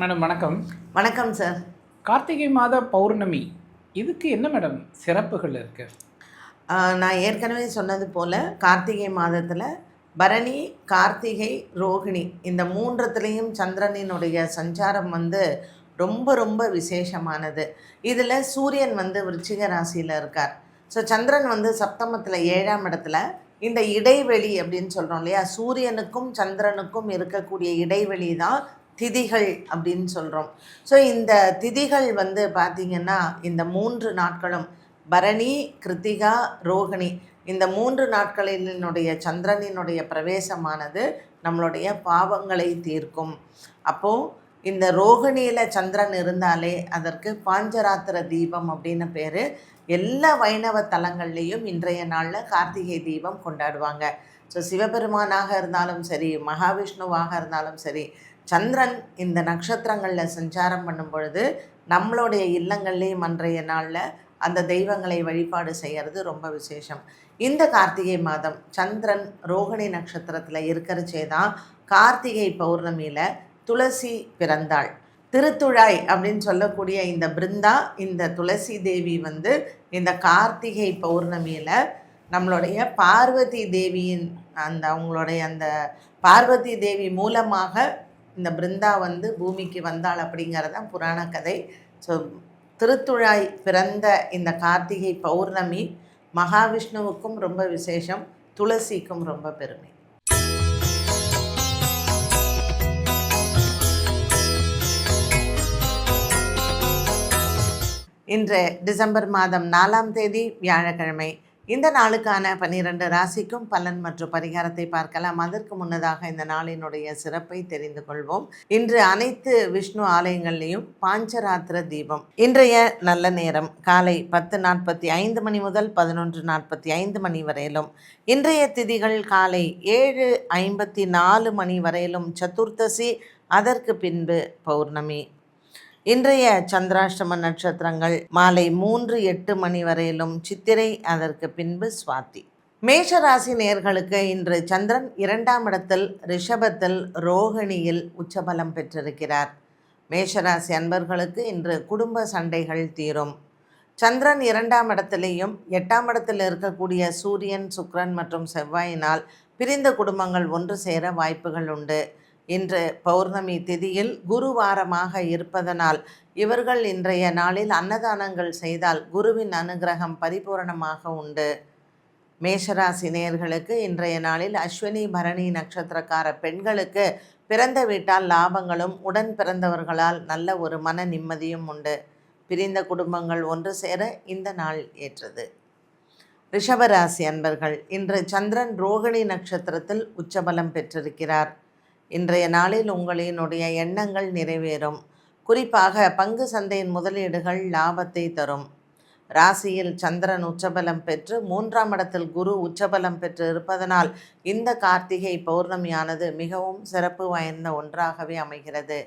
Madam வணக்கம். வணக்கம் sir Karthigai மாத பௌர்ணமி இதுக்கு என்ன மேடம் சிறப்புகள் இருக்கு? நான் ஏற்கனவே சொன்னது போல் கார்த்திகை மாதத்தில் பரணி கார்த்திகை ரோகிணி இந்த மூன்றத்துலேயும் சந்திரனினுடைய சஞ்சாரம் வந்து ரொம்ப ரொம்ப விசேஷமானது. இதில் சூரியன் வந்து விருச்சிக ராசியில் இருக்கார். ஸோ சந்திரன் வந்து சப்தமத்தில் ஏழாம் இடத்துல இந்த இடைவெளி அப்படின்னு சொல்கிறோம் இல்லையா? சூரியனுக்கும் சந்திரனுக்கும் இருக்கக்கூடிய இடைவெளி தான் திதிகள் அப்படின்னு சொல்கிறோம் ஸோ இந்த திதிகள் வந்து பார்த்திங்கன்னா இந்த மூன்று நாட்களும் பரணி கிருத்திகா ரோகிணி இந்த மூன்று நாட்களினுடைய சந்திரனினுடைய பிரவேசமானது நம்மளுடைய பாவங்களை தீர்க்கும். அப்போது இந்த ரோகிணியில் சந்திரன் இருந்தாலே அதற்கு பாஞ்சராத்திர தீபம் அப்படின்னு பேர். எல்லா வைணவ தலங்கள்லேயும் இன்றைய நாளில் கார்த்திகை தீபம் கொண்டாடுவாங்க. ஸோ சிவபெருமானாக இருந்தாலும் சரி மகாவிஷ்ணுவாக இருந்தாலும் சரி சந்திரன் இந்த நட்சத்திரங்களில் சஞ்சாரம் பண்ணும் பொழுது நம்மளுடைய இல்லங்கள்லேயும் அன்றைய நாளில் அந்த தெய்வங்களை வழிபாடு செய்கிறது ரொம்ப விசேஷம். இந்த கார்த்திகை மாதம் சந்திரன் ரோகிணி நட்சத்திரத்தில் இருக்கிறச்சே தான் கார்த்திகை பௌர்ணமியில் துளசி பிறந்தாள். திருத்துழாய் அப்படின்னு சொல்லக்கூடிய இந்த பிருந்தா இந்த துளசி தேவி வந்து இந்த கார்த்திகை பௌர்ணமியில் நம்மளுடைய பார்வதி தேவியின் அந்த அவங்களுடைய அந்த பார்வதி தேவி மூலமாக இந்த பிருந்தா வந்து பூமிக்கு வந்தாள் அப்படிங்கிறது தான் புராண கதை. ஸோ திருத்துழாய் பிறந்த இந்த கார்த்திகை பௌர்ணமி மகாவிஷ்ணுவுக்கும் ரொம்ப விசேஷம். துளசிக்கும் ரொம்ப பெருமை. இன்று டிசம்பர் மாதம் நாலாம் தேதி வியாழக்கிழமை இந்த நாளுக்கான பன்னிரண்டு ராசிக்கும் பலன் மற்றும் பரிகாரத்தை பார்க்கலாம். அதற்கு முன்னதாக இந்த நாளினுடைய சிறப்பை தெரிந்து கொள்வோம். இன்று அனைத்து விஷ்ணு ஆலயங்கள்லேயும் பாஞ்சராத்திர தீபம். இன்றைய நல்ல நேரம். காலை பத்து நாற்பத்தி ஐந்து மணி முதல் பதினொன்று நாற்பத்தி ஐந்து மணி வரையிலும். இன்றைய திதிகள் காலை ஏழு ஐம்பத்தி நாலு மணி வரையிலும் சதுர்த்தசி. அதற்கு பின்பு பௌர்ணமி. இன்றைய சந்திராஷ்டம நட்சத்திரங்கள் மாலை மூன்று எட்டு மணி வரையிலும் சித்திரை அதற்கு பின்பு சுவாத்தி மேஷராசி நேர்களுக்கு இன்று சந்திரன் இரண்டாம் இடத்தில் ரிஷபத்தில் ரோகிணியில் உச்சபலம் பெற்றிருக்கிறார். மேஷராசி அன்பர்களுக்கு இன்று குடும்ப சண்டைகள் தீரும். சந்திரன் இரண்டாம் இடத்திலேயும் எட்டாம் இடத்தில் இருக்கக்கூடிய சூரியன் சுக்ரன் மற்றும் செவ்வாயினால் பிரிந்த குடும்பங்கள் ஒன்று சேர வாய்ப்புகள் உண்டு. இன்று பௌர்ணமி திதியில் குருவாரமாக இருப்பதனால் இவர்கள் இன்றைய நாளில் அன்னதானங்கள் செய்தால் குருவின் அனுகிரகம் பரிபூரணமாக உண்டு. மேஷராசி நேயர்களுக்கு இன்றைய நாளில் அஸ்வினி பரணி நட்சத்திரக்கார பெண்களுக்கு பிறந்த வீட்டால் லாபங்களும் உடன் பிறந்தவர்களால் நல்ல ஒரு மன நிம்மதியும் உண்டு. பிரிந்த குடும்பங்கள் ஒன்று சேர இந்த நாள் ஏற்றது. ரிஷபராசி அன்பர்கள் இன்று சந்திரன் ரோகிணி நட்சத்திரத்தில் உச்சபலம் பெற்றிருக்கிறார். இன்றைய நாளில் உங்களினுடைய எண்ணங்கள் நிறைவேறும். குறிப்பாக பங்கு சந்தையின் முதலீடுகள் லாபத்தை தரும். ராசியில் சந்திரன் உச்சபலம் பெற்று மூன்றாம் இடத்தில் குரு உச்சபலம் பெற்று இருப்பதனால் இந்த கார்த்திகை பௌர்ணமியானது மிகவும் சிறப்பு வாய்ந்த ஒன்றாகவே அமைகிறது.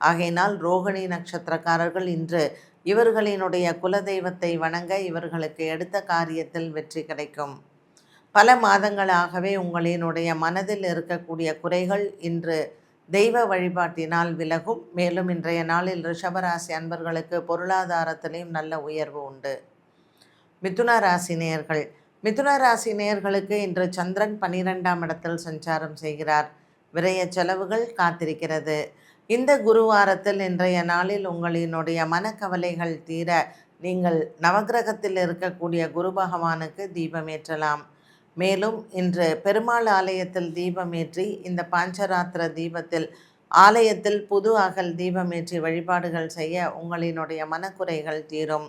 ஆகையினால் ரோகிணி நட்சத்திரக்காரர்கள் இன்று இவர்களினுடைய குலதெய்வத்தை வணங்க இவர்களுக்கு எடுத்த காரியத்தில் வெற்றி கிடைக்கும். பல மாதங்களாகவே உங்களினுடைய மனதில் இருக்கக்கூடிய குறைகள் இன்று தெய்வ வழிபாட்டினால் விலகும். மேலும் இன்றைய நாளில் ரிஷபராசி அன்பர்களுக்கு பொருளாதாரத்திலையும் நல்ல உயர்வு உண்டு. மிதுன ராசி நேயர்கள் மிதுன ராசி நேயர்களுக்கு இன்று சந்திரன் பன்னிரெண்டாம் இடத்தில் சஞ்சாரம் செய்கிறார். விரைய செலவுகள் காத்திருக்கிறது. இந்த குருவாரத்தில் இன்றைய நாளில் உங்களினுடைய மனக்கவலைகள் தீர நீங்கள் நவக்கிரகத்தில் இருக்கக்கூடிய குரு பகவானுக்கு தீபமேற்றலாம் மேலும் இன்று பெருமாள் ஆலயத்தில் தீபமேற்றி இந்த பாஞ்சராத்திர தீபத்தில் ஆலயத்தில் புது அகல் தீபமேற்றி வழிபாடுகள் செய்ய உங்களினுடைய மனக்குறைகள் தீரும்.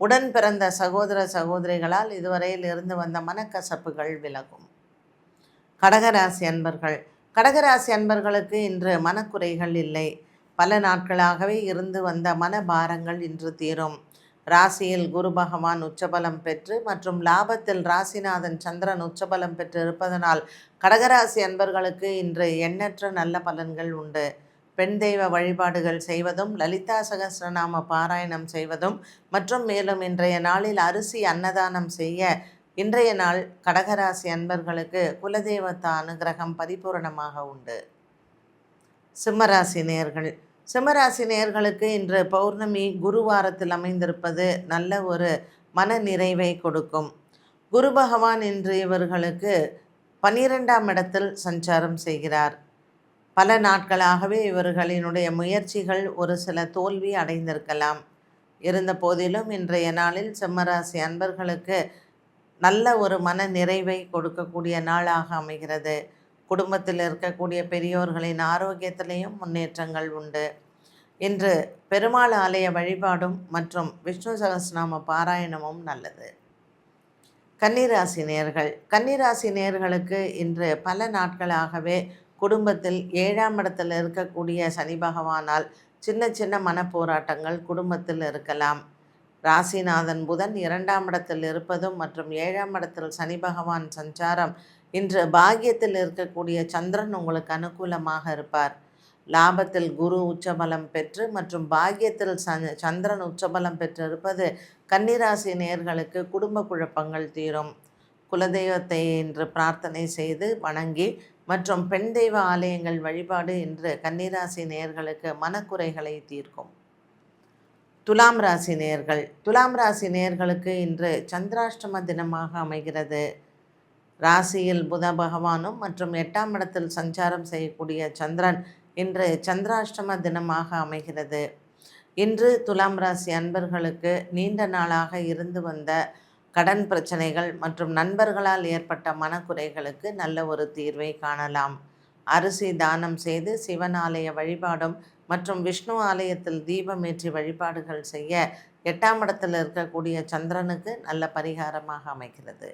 உடன் பிறந்த சகோதர சகோதரிகளால் இதுவரையில் இருந்து வந்த மனக்கசப்புகள் விலகும். கடகராசி அன்பர்கள் கடகராசி அன்பர்களுக்கு இன்று மனக்குறைகள் இல்லை. பல நாட்களாகவே இருந்து வந்த மனபாரங்கள் இன்று தீரும். ராசியில் குரு பகவான் உச்சபலம் பெற்று மற்றும் லாபத்தில் ராசிநாதன் சந்திரன் உச்சபலம் பெற்று இருப்பதனால் கடகராசி அன்பர்களுக்கு இன்று எண்ணற்ற நல்ல பலன்கள் உண்டு. பெண் தெய்வ வழிபாடுகள் செய்வதும் லலிதா சகஸ்ரநாம பாராயணம் செய்வதும் மற்றும் மேலும் இன்றைய நாளில் அரிசி அன்னதானம் செய்ய இன்றைய நாள் கடகராசி அன்பர்களுக்கு குலதெய்வத்தா அனுகிரகம் பரிபூரணமாக உண்டு. சிம்மராசி நேர்கள் சிம்மராசி நேர்களுக்கு இன்று பௌர்ணமி குருவாரத்தில் அமைந்திருப்பது நல்ல ஒரு மன நிறைவை கொடுக்கும். குரு பகவான் இன்று இவர்களுக்கு பன்னிரெண்டாம் இடத்தில் சஞ்சாரம் செய்கிறார். பல நாட்களாகவே இவர்களினுடைய முயற்சிகள் ஒரு சில தோல்வி அடைந்திருக்கலாம். இருந்த போதிலும் இன்றைய நாளில் சிம்மராசி அன்பர்களுக்கு நல்ல ஒரு மன நிறைவை கொடுக்கக்கூடிய நாளாக அமைகிறது. குடும்பத்தில் இருக்கக்கூடிய பெரியோர்களின் ஆரோக்கியத்திலையும் முன்னேற்றங்கள் உண்டு. இன்று பெருமாள் ஆலய வழிபாடும் மற்றும் விஷ்ணு சகஸ்நாம பாராயணமும் நல்லது. கன்னிராசி நேர்கள். கன்னிராசி நேர்களுக்கு இன்று பல நாட்களாகவே குடும்பத்தில் ஏழாம் இடத்தில் இருக்கக்கூடிய சனி பகவானால் சின்ன சின்ன மனப்போராட்டங்கள் குடும்பத்தில் இருக்கலாம். ராசிநாதன் புதன் இரண்டாம் இடத்தில் இருப்பதும் மற்றும் ஏழாம் இடத்தில் சனி பகவான் சஞ்சாரம் இன்று பாகியத்தில் இருக்கக்கூடிய சந்திரன் உங்களுக்கு அனுகூலமாக இருப்பார். லாபத்தில் குரு உச்சபலம் பெற்று மற்றும் பாகியத்தில் சந்திரன் உச்சபலம் பெற்றிருப்பது கன்னிராசி நேர்களுக்கு குடும்ப குழப்பங்கள் தீரும். குலதெய்வத்தை இன்று பிரார்த்தனை செய்து வணங்கி மற்றும் பெண் தெய்வ ஆலயங்கள் வழிபாடு இன்று கன்னிராசி நேர்களுக்கு மனக்குறைகளை தீர்க்கும். துலாம் ராசி நேர்கள். துலாம் ராசி நேர்களுக்கு இன்று சந்திராஷ்டம தினமாக அமைகிறது. ராசியில் புத பகவானும் மற்றும் எட்டாம் இடத்தில் சஞ்சாரம் செய்யக்கூடிய சந்திரன் இன்று சந்திராஷ்டம தினமாக அமைகிறது. இன்று துலாம் ராசி அன்பர்களுக்கு நீண்ட நாளாக இருந்து வந்த கடன் பிரச்சனைகள் மற்றும் நண்பர்களால் ஏற்பட்ட மனக்குறைகளுக்கு நல்ல ஒரு தீர்வை காணலாம். அரிசி தானம் செய்து சிவன் ஆலய வழிபாடும் மற்றும் விஷ்ணு ஆலயத்தில் தீபமேற்றி வழிபாடுகள் செய்ய எட்டாம் இடத்தில் இருக்கக்கூடிய சந்திரனுக்கு நல்ல பரிகாரமாக அமைகிறது.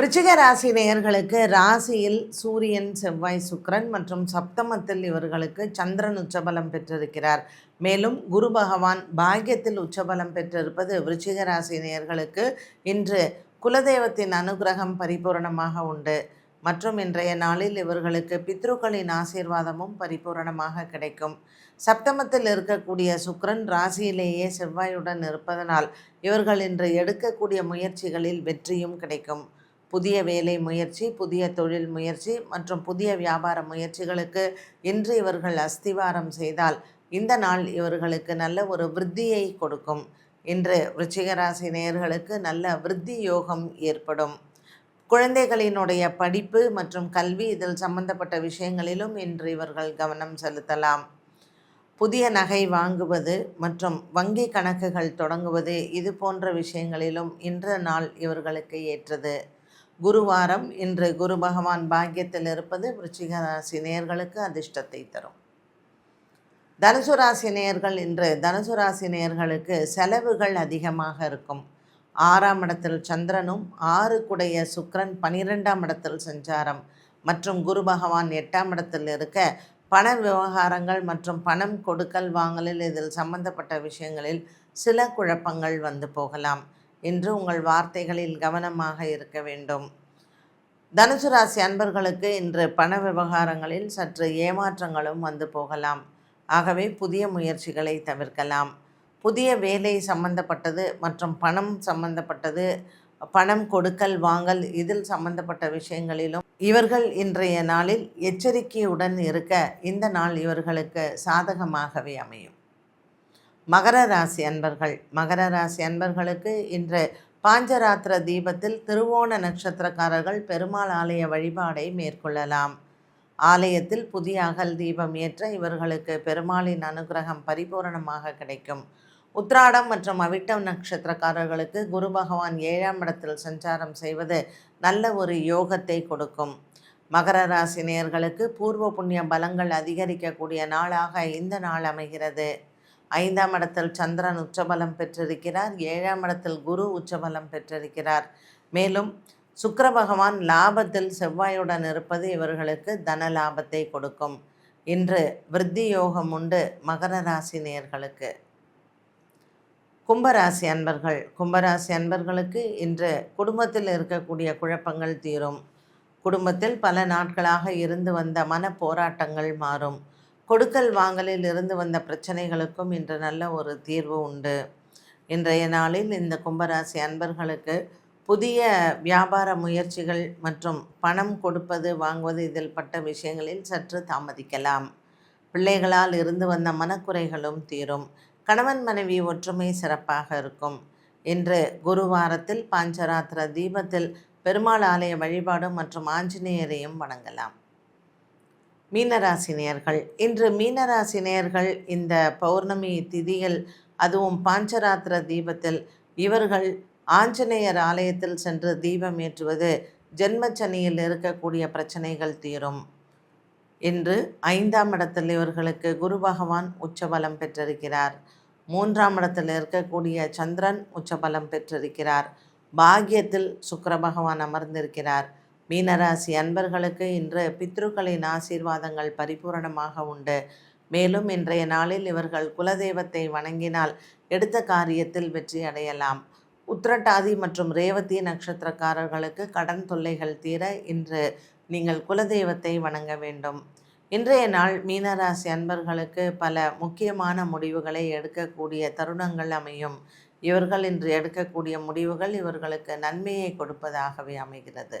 விருச்சிக ராசி நேயர்களுக்கு ராசியில் சூரியன் செவ்வாய் சுக்கரன் மற்றும் சப்தமத்தில் இவர்களுக்கு சந்திரன் உச்சபலம் பெற்றிருக்கிறார். மேலும் குரு பகவான் பாக்கியத்தில் உச்சபலம் பெற்றிருப்பது விருச்சிக ராசி நேயர்களுக்கு இன்று குலதெய்வத்தின் அனுகிரகம் பரிபூரணமாக உண்டு. மற்றும் இன்றைய நாளில் இவர்களுக்கு பித்ருக்களின் ஆசீர்வாதமும் பரிபூரணமாக கிடைக்கும். சப்தமத்தில் இருக்கக்கூடிய சுக்ரன் ராசியிலேயே செவ்வாயுடன் இருப்பதனால் இவர்கள் இன்று எடுக்கக்கூடிய முயற்சிகளில் வெற்றியும் கிடைக்கும். புதிய வேலை முயற்சி புதிய தொழில் முயற்சி மற்றும் புதிய வியாபார முயற்சிகளுக்கு இன்று இவர்கள் அஸ்திவாரம் செய்தால் இந்த நாள் இவர்களுக்கு நல்ல ஒரு விருத்தியை கொடுக்கும். இன்று விருச்சிகராசி நேயர்களுக்கு நல்ல விருத்தி யோகம் ஏற்படும். குழந்தைகளினுடைய படிப்பு மற்றும் கல்வி இதில் சம்பந்தப்பட்ட விஷயங்களிலும் இன்று இவர்கள் கவனம் செலுத்தலாம். புதிய நகை வாங்குவது மற்றும் வங்கி கணக்குகள் தொடங்குவது இது போன்ற விஷயங்களிலும் இன்ற நாள் இவர்களுக்கு ஏற்றது. குருவாரம் இன்று குரு பகவான் பாக்கியத்தில் இருப்பது விருச்சிக ராசி நேயர்களுக்கு அதிர்ஷ்டத்தை தரும். தனுசு ராசி நேயர்கள் இன்று தனுசு ராசி நேயர்களுக்கு செலவுகள் அதிகமாக இருக்கும். ஆறாம் இடத்தில் சந்திரனும் ஆறு குடைய சுக்கரன் பனிரெண்டாம் இடத்தில் சஞ்சாரம் மற்றும் குரு பகவான் எட்டாம் இடத்தில் இருக்க பண விவகாரங்கள் மற்றும் பணம் கொடுக்கல் வாங்கலில் இதில் சம்பந்தப்பட்ட விஷயங்களில் சில குழப்பங்கள் வந்து போகலாம். இன்று உங்கள் வார்த்தைகளில் கவனமாக இருக்க வேண்டும். தனுசு ராசி அன்பர்களுக்கு இன்று பண விவகாரங்களில் சற்று ஏமாற்றங்களும் வந்து போகலாம். ஆகவே புதிய முயற்சிகளை தவிர்க்கலாம். புதிய வேலை சம்பந்தப்பட்டது மற்றும் பணம் சம்பந்தப்பட்டது பணம் கொடுக்கல் வாங்கல் இதில் சம்பந்தப்பட்ட விஷயங்களிலும் இவர்கள் இன்றைய நாளில் எச்சரிக்கையுடன் இருக்க இந்த நாள் இவர்களுக்கு சாதகமாகவே அமையும். மகர ராசி அன்பர்கள். மகர ராசி அன்பர்களுக்கு இன்று பாஞ்சராத்திர தீபத்தில் திருவோண நட்சத்திரக்காரர்கள் பெருமாள் ஆலய வழிபாடை மேற்கொள்ளலாம். ஆலயத்தில் புதிய அகல் தீபம் ஏற்ற இவர்களுக்கு பெருமாளின் அனுகிரகம் பரிபூரணமாக கிடைக்கும். உத்ராடம் மற்றும் அவிட்டம் நட்சத்திரக்காரர்களுக்கு குரு பகவான் ஏழாம் இடத்தில் சஞ்சாரம் செய்வது நல்ல ஒரு யோகத்தை கொடுக்கும். மகர ராசி நேயர்களுக்கு பூர்வ புண்ணிய பலங்கள் அதிகரிக்கக்கூடிய நாளாக இந்த நாள் அமைகிறது. ஐந்தாம் இடத்தில் சந்திரன் உச்சபலம் பெற்றிருக்கிறார். ஏழாம் இடத்தில் குரு உச்சபலம் பெற்றிருக்கிறார். மேலும் சுக்கர பகவான் லாபத்தில் செவ்வாயுடன் இருப்பது இவர்களுக்கு தன லாபத்தை கொடுக்கும். இன்று விருத்தி யோகம் உண்டு மகர ராசி நேர்களுக்கு. கும்பராசி அன்பர்கள் கும்பராசி அன்பர்களுக்கு இன்று குடும்பத்தில் இருக்கக்கூடிய குழப்பங்கள் தீரும். குடும்பத்தில் பல நாட்களாக இருந்து வந்த மன போராட்டங்கள் மாறும். கொடுக்கல் வாங்கலில் இருந்து வந்த பிரச்சனைகளுக்கும் இன்று நல்ல ஒரு தீர்வு உண்டு. இன்றைய நாளில் இந்த கும்பராசி அன்பர்களுக்கு புதிய வியாபார முயற்சிகள் மற்றும் பணம் கொடுப்பது வாங்குவது இதில் பட்ட விஷயங்களில் சற்று தாமதிக்கலாம். பிள்ளைகளால் இருந்து வந்த மனக்குறைகளும் தீரும். கணவன் மனைவி ஒற்றுமை சிறப்பாக இருக்கும். இன்று குருவாரத்தில் பாஞ்சராத்திர தீபத்தில் பெருமாள் ஆலய வழிபாடு மற்றும் ஆஞ்சநேயரையும் வணங்கலாம். மீனராசினியர்கள். இன்று மீனராசினியர்கள் இந்த பௌர்ணமி திதியில் அதுவும் பாஞ்சராத்திர தீபத்தில் இவர்கள் ஆஞ்சநேயர் ஆலயத்தில் சென்று தீபம் ஏற்றுவது ஜென்மச்சனியில் இருக்கக்கூடிய பிரச்சனைகள் தீரும். இன்று ஐந்தாம் இடத்தில் இவர்களுக்கு குரு பகவான் உச்சபலம் பெற்றிருக்கிறார். மூன்றாம் இடத்தில் இருக்கக்கூடிய சந்திரன் உச்சபலம் பெற்றிருக்கிறார். பாக்யத்தில் சுக்கர பகவான் அமர்ந்திருக்கிறார். மீனராசி அன்பர்களுக்கு இன்று பித்ருக்களின் ஆசீர்வாதங்கள் பரிபூரணமாக உண்டு. மேலும் இன்றைய நாளில் இவர்கள் குலதெய்வத்தை வணங்கினால் எடுத்த காரியத்தில் வெற்றி அடையலாம். உத்திரட்டாதி மற்றும் ரேவதி நட்சத்திரக்காரர்களுக்கு கடன் தொல்லைகள் தீர இன்று நீங்கள் குலதெய்வத்தை வணங்க வேண்டும். இன்றைய நாள் மீனராசி அன்பர்களுக்கு பல முக்கியமான முடிவுகளை எடுக்கக்கூடிய தருணங்கள் அமையும். இவர்கள் இன்று எடுக்கக்கூடிய முடிவுகள் இவர்களுக்கு நன்மையை கொடுப்பதாகவே அமைகிறது.